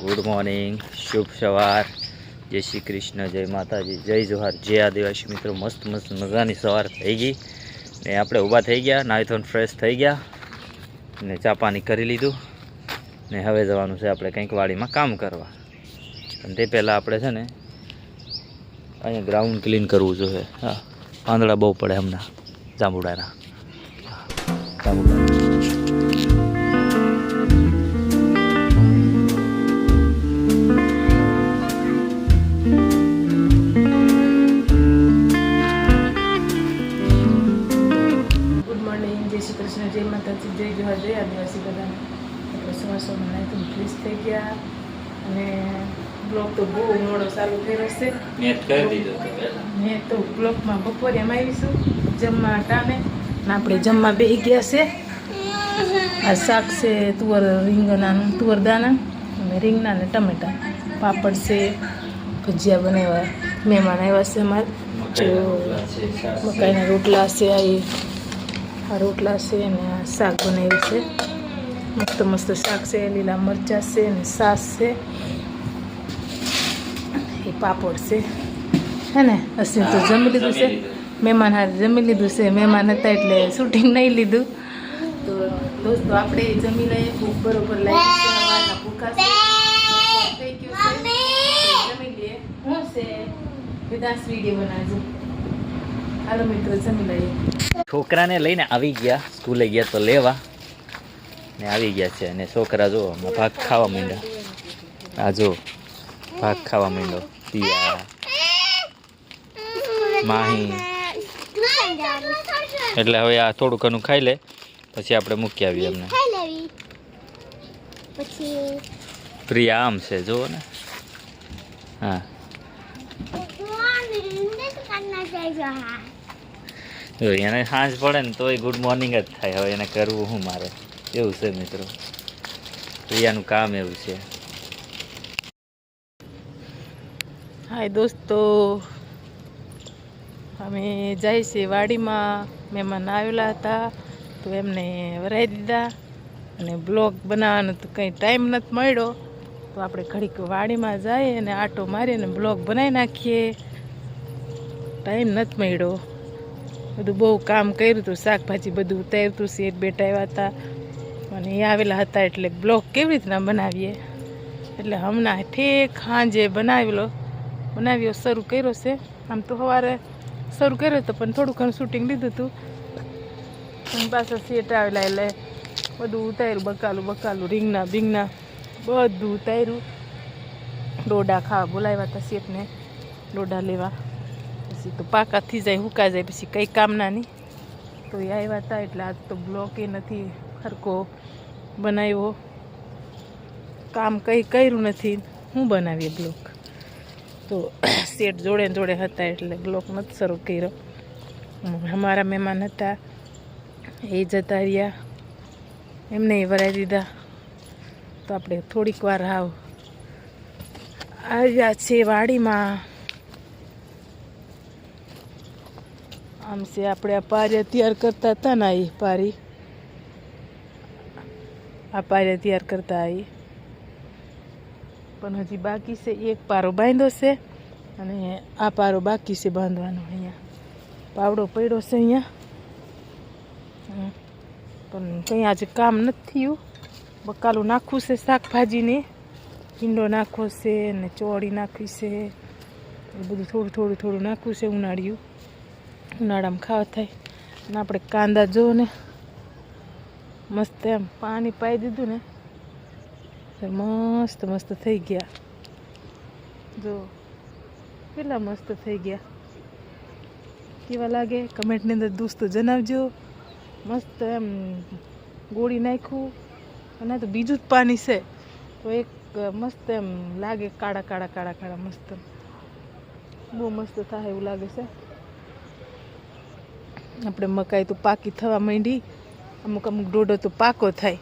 Good morning શુભ સવાર. જય શ્રી કૃષ્ણ, જય માતાજી, જય જોહાર. જય આદિવાસી મિત્રો મસ્ત મસ્ત મજાની સવાર થઈ ગઈ. ને આપણે ઊભા થઈ ગયા ધોઈને ફ્રેશ થઈ ગયા. ને ચા પાણી કરી લીધું. ને હવે જવાનું છે આપણે કંઈક વાડીમાં કામ કરવા. અને તે પહેલાં આપણે છે ને, અહીંયા ગ્રાઉન્ડ ક્લીન કરવું જોઈએ. હા, પાંદડા બહુ પડે હમણાં જાંબુડાના જાંબુડા જય શ્રી કૃષ્ણ જય માતાજી જય જોહર જય આદિવાસી બધાને. આપણે સવાર સવારમાં તો ફ્રેશ થઈ ગયા અને બ્લોક તો બહુ મોડો ચાલુ થયો હશે મેં તો બ્લોકમાં બપોરે એમ આવીશું જમવા ટામે અને આપણે જમવા બે ગયા છે. આ શાક છે તુવર રીંગણાનું તુવર દાણા અને રીંગણા અને ટમેટા. પાપડ છે ભજીયા બનાવ્યા મહેમાન આવ્યા છે અમારે. મકાઈના રોટલા છે આ રોટલા છે આ શાક બનાવ્યું છે. મસ્ત મસ્ત શાક છે, લીલા મરચાં છે અને સાસ છે. એ પાપડ છે. હે ને? અશ્વિન તો જમી લીધું છે. મહેમાન હારે જમી લીધું છે. મહેમાન હતા એટલે શૂટિંગ નહીં લીધું. તો દોસ્તો, આપણે જમી લઈએ. ભૂખ બરોબર લાગી ભૂખા છે. જમી લઈએ. હું છે? વિદાસ વીડિયો બનાવજો. હાલો મિત્રો, જમી લઈએ. છોકરાને લઈને આવી ગયા. સ્કૂલે ગયા તો લેવા. ને આવી ગયા છે. અને છોકરા જો હમણાં ભાગ ખાવા માંડ્યા. આ જો ભાગ ખાવા માંડ્યો. પિયા. માહી. એટલે હવે આ થોડું ઘણું ખાઈ લે. પછી આપણે મૂકી આવીએ એમને. પ્રિયા આમ છે, જુઓ ને. હા. જો, એને સાંજ પડે ને તોય ગુડ મોર્નિંગ જ થાય. હવે એને કરવું શું મારે? એવું છે મિત્રો. પ્રિયાનું કામ એવું છે. હાય દોસ્તો. અમે જાય છે વાડીમાં. મહેમાન આવેલા હતા, તો એમને વરાઈ દીધા અને બ્લોગ બનાવવાનો તો કંઈ ટાઈમ નથી મળ્યો. તો આપણે ઘડીક વાડીમાં જઈએ અને આટો મારીને બ્લોગ બનાવી નાખીએ. ટાઈમ નથી મળ્યો. બધું બહુ કામ કર્યું હતું શાકભાજી બધું ઉતાર્યું શેઠ બેઠા આવ્યા હતા. અને એ આવેલા હતા એટલે બ્લોક કેવી રીતના બનાવીએ? એટલે હમણાં ઠેક સાંજે બનાવેલો. બનાવ્યો, શરૂ કર્યો છે. આમ તો સવારે શરૂ કર્યો હતો પણ થોડું ઘણું શૂટિંગ લીધું હતું અને પાછા શેટ આવેલા એટલે બધું ઉતાર્યું, બકાલું બકાલું, રીંગણા બીંગના બધું ઉતાર્યું. ડોડા ખાવા બોલાવ્યા હતા શેઠને. ડોડા લેવા. પછી તો પાકા થઈ જાય હુકા જાય, પછી કંઈ કામના નહીં. તો એ આવ્યા હતા એટલે આજ તો બ્લોક એ નથી હરકો બનાવ્યો. કામ કંઈ કર્યું નથી. હું બનાવીએ બ્લોક તો શેઠ જોડે જોડે હતા એટલે બ્લોક નથી શરૂ કર્યો. અમારા મહેમાન હતા. એ જતા રહ્યા. એમને વરાઈ દીધા. તો આપણે થોડીક વાર આવ આવ્યા છે વાડીમાં. આમ છે, આપણે આ પારિયા તૈયાર કરતા હતા ને એ પારી. આ પારિયા તૈયાર કરતા આવી પણ હજી બાકી છે, એક પારો બાંધ્યો છે અને આ પારો બાકી છે બાંધવાનો અહીંયા. પાવડો પડ્યો છે અહીંયા. પણ કંઈ આજે કામ નથી થયું. બકાલું નાખવું છે, શાકભાજીને. ભીંડો નાખવો છે ને ચોળી નાખવી છે. એ બધું થોડું થોડું થોડું નાખવું છે, ઉનાળિયું. ઉનાળામાં ખાવા થાય. અને આપણે કાંદા જો ને. મસ્ત એમ પાણી પાઈ દીધું ને. મસ્ત મસ્ત થઈ ગયા. જો, કેટલા મસ્ત થઈ ગયા. કેવા લાગે? કમેન્ટની અંદર દોસ્તો જણાવજો. મસ્ત એમ ગોળી નાખ્યું. અને તો બીજું જ પાણી છે. તો એક મસ્ત એમ લાગે કાળા કાળા કાળા કાળા મસ્ત. બહુ મસ્ત થાય એવું લાગે છે. આપણે મકાઈ તો પાકી થવા માંડી. અમુક અમુક ડોડો તો પાકો થાય.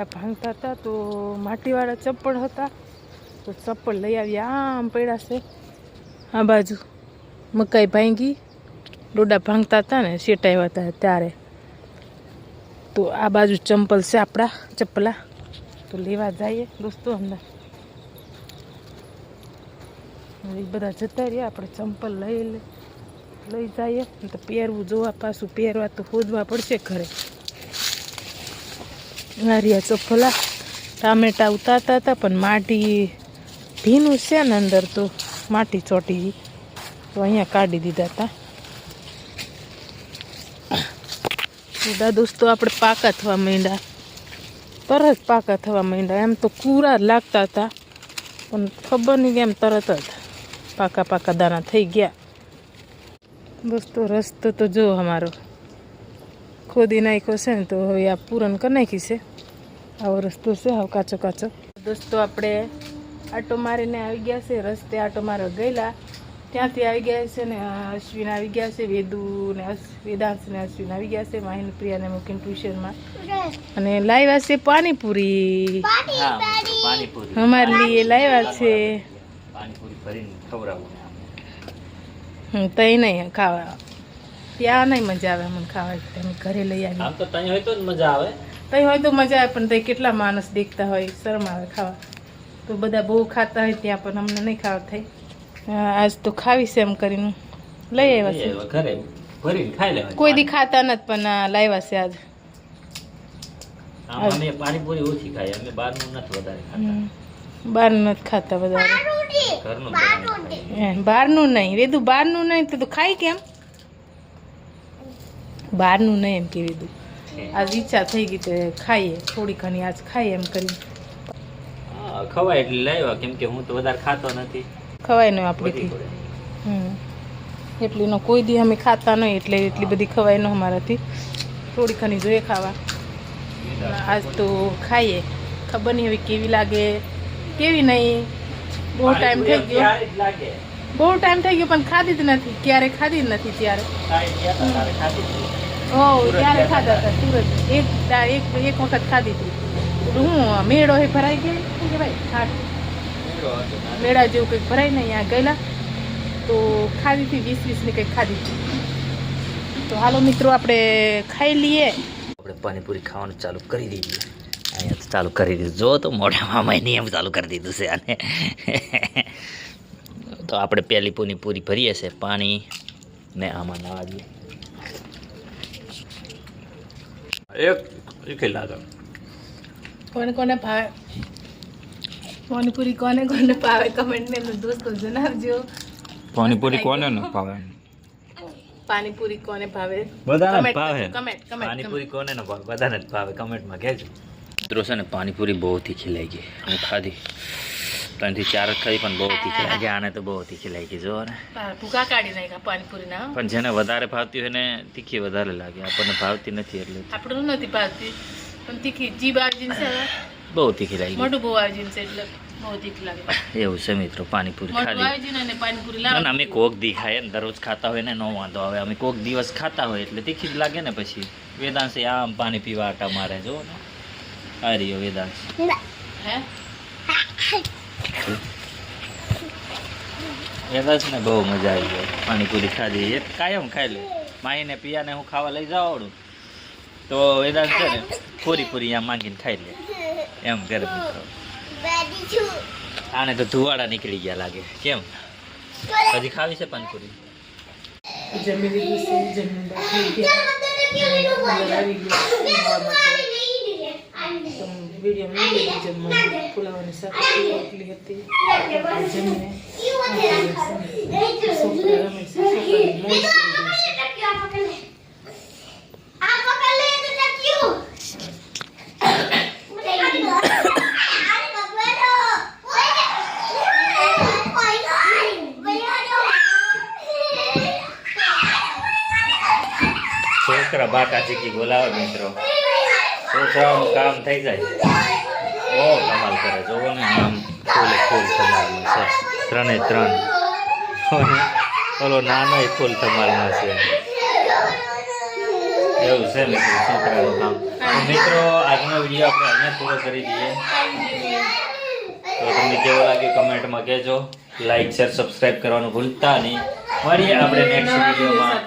ડોડા ભાંગતા હતા તો માટીવાળા ચપ્પલ હતા. તો ચપ્પલ લઈ આવ્યા. આમ પડ્યા છે. આ બાજુ મકાઈ ભાંગી. ડોડા ભાંગતા હતા ને શેટાવ્યા હતા ત્યારે. તો આ બાજુ ચંપલ છે આપણા ચપ્પલા. તો લેવા જઈએ દોસ્તો અંદર. એ બધા જતા રહ્યા. આપણે ચંપલ લઈ લઈ જઈએ. તો પહેરવું જોવા પાછું પહેરવા તો ખોદવા પડશે ઘરે. નારિયા ચપ્પલા ટામેટા ઉતારતા હતા, પણ માટી ભીનું છે ને અંદર તો માટી ચોટી તો અહીંયા કાઢી દીધા હતા બધા દોસ્તો આપણે પાકા થવા માંડ્યા. તરત પાકા થવા માંડ્યા. એમ તો કૂરા લાગતા હતા, પણ ખબર નહીં કે એમ તરત જ પાકા પાકા દાણા થઈ ગયા. દોસ્તો રસ્તો તો જો અમારો. ખોદી નાખ્યો છે ને તો હવે આ પૂરણ કરી નાખી છે. આવો રસ્તો છે હાવ કાચો કાચો. દોસ્તો આપણે આટો મારીને આવી ગયા છે રસ્તે આટો મારવા ગયેલા. ત્યાંથી આવી ગયા છે ને અશ્વિન આવી ગયા છે વેદુ ને વેદાંશ ને અશ્વિન આવી ગયા છે માહિન પ્રિયાને મૂકીને ટ્યુશનમાં અને લાવ્યા છે પાણીપુરી. પાણીપુરી. અમારે લીએ લાવ્યા છે. પાણીપુરી ખવડાવું હમ તઈ નહીં ખાવા. ત્યાં નહીં મજા આવે મને ખાવા તમે ઘરે લઈ આવી આમ તો તઈ હોય તો મજા આવે. તઈ હોય તો મજા આવે પણ તઈ કેટલા માણસ દેખતા હોય શરમ આવે ખાવા. તો બધા બહુ ખાતા હોય ત્યાં પણ અમને નહીં ખાવા થઈ આજ તો ખાવી છે એમ કરીને. લઈ આવ્યા છે. ઘરે. ભરીને ખાઈ લેવા કોઈ દી ખાતા નથી પણ લાવ્યા છે આજ. આમ અમે પાણીપુરી ઓછી ખાઈએ અમે બહારનું નથી વધારે ખાતા. બહારનું નથી ખાતા વધારે. ઘરનું બહારનું નહીં. વેદું બહારનું નહીં તો તું ખાય કેમ? બહારનું નહીં એમ કે દીધું આજ ઈચ્છા થઈ ગઈ તો ખાઈએ થોડી ઘણી આજ ખાઈએ એમ કરી ખવાય એટલે લાવ્યા કેમ કે હું તો વધારે ખાતો નથી. ખવાય નહીં આપણીથી. હમ. એટલી નો કોઈ દી અમે ખાતા નહીં એટલે એટલી બધી ખવાય ન અમારાથી થોડી ઘણી જોઈએ ખાવા. આજ તો ખાઈએ. ખબર નહીં હવે કેવી લાગે કેવી નહીં. બહુ ટાઈમ થઈ ગયો. લાગે. બહુ ટાઈમ થઈ ગયો પણ ખાધી જ નથી. ક્યારે ખાધી જ નથી ત્યારે. ઓ ત્યારે ખાધા હતા. હતા સુરત. એક એક એક વખત ખાધી હતી. હું મેળો એ ભરાઈ ગયો? શું કહેવાય? હાટ મેળા જેવું કંઈક ભરાય ને અહીંયા ગયેલા. તો ખાધી હતી વીસ વીસની કંઈક ખાધી હતી. તો હાલો મિત્રો આપણે ખાઈ લઈએ. આપણે પાણીપુરી ખાવાનું ચાલુ કરી દીધું. અહીંયા ચાલુ કરી દીધું. જો તો મોઢામાં મામાએ નિયમ ચાલુ કરી દીધું છે આને. તો આપણે પહેલી પૂની પૂરી ભરીએ છીએ પાણી. ને આમાં નાવા દઈએ એક કોને કોને ભાવે? પાણીપુરી કોને કોને ભાવે? કમેન્ટની અંદર દોસ્તો જણાવજો. પાણીપુરી કોને ન ભાવે? પાણીપુરી કોને ભાવે? બધાને ભાવે. comment, પાણીપુરી કોને ન ભાવે? બધાને જ ભાવે. કમેન્ટમાં કહેજો. મિત્રો છે ને પાણીપુરી બહુ તીખી લાગી હું ખાધી. ત્રણથી ચાર ખાઈ પણ બહુ તીખી લાગી. આને તો બહુ તીખી લાગી જો ને. ભૂકા કાઢી નાખ્યા પાણીપુરીના. પણ જેને વધારે ભાવતી હોય ને તીખી વધારે લાગે. આપણને ભાવતી નથી એટલે. આપણને નથી ભાવતી પણ તીખી જીભ આવી છે બહુ તીખી લાગી. મોઢું બહુ આવી છે એટલે બહુ તીખી લાગે. એવું છે મિત્રો પાણીપુરી ખાધી ને પાણીપુરી ના અમે કોક દી ખાઈએ ને દરરોજ ખાતા હોય ને નો વાંધો આવે. અમે કોક દિવસ ખાતા હોય એટલે તીખી જ લાગે ને પછી. વેદાંશે આમ પાણી પીવા આટા મારે જો ને. આ રહ્યો વેદાંશ. હે. વેદાંશ ને બહુ મજા આવી ગઈ પાણીપુરી ખાધી એ કાયમ ખાઈ લે. માહીને પિયાને હું ખાવા લઈ જાવડું તો વેદાંશ છે ને પૂરી પૂરી આમ માંગીને ખાઈ લે. એમ કરે મિત્રો આને તો ધુવાડા નીકળી ગયા લાગે. કેમ? હજી ખાવી છે પાણીપુરી? જમી લીધું છે જમીન બાકી ગયા અંદર આવી ગયા જમવા માટે તો વીડિયો મેં લીધી જમવાનું પુલાવાની શાક રોટલી હતી જમીને છોકરા રમે છે છોકરા બાકા ચીકી બોલાવે મિત્રો. છોકરાઓનું કામ થઈ જાય. બહુ કમાલ કરે. જોવો ને, આમ ફૂલ ફૂલ ધમાલમાં છે. ત્રણે ત્રણ. ઓલો નાનો ફૂલ ધમાલમાં છે. એવું છે મિત્રો છોકરાનું કામ. મિત્રો, આજનો વીડિયો આપણે અહીંયા પૂરો કરી દઈએ. તો તમને કેવો લાગ્યો કમેન્ટમાં કહેજો. લાઈક શેર સબસ્ક્રાઇબ કરવાનું ભૂલતા નહીં. મળીએ આપણે નેક્સ્ટ વિડીયોમાં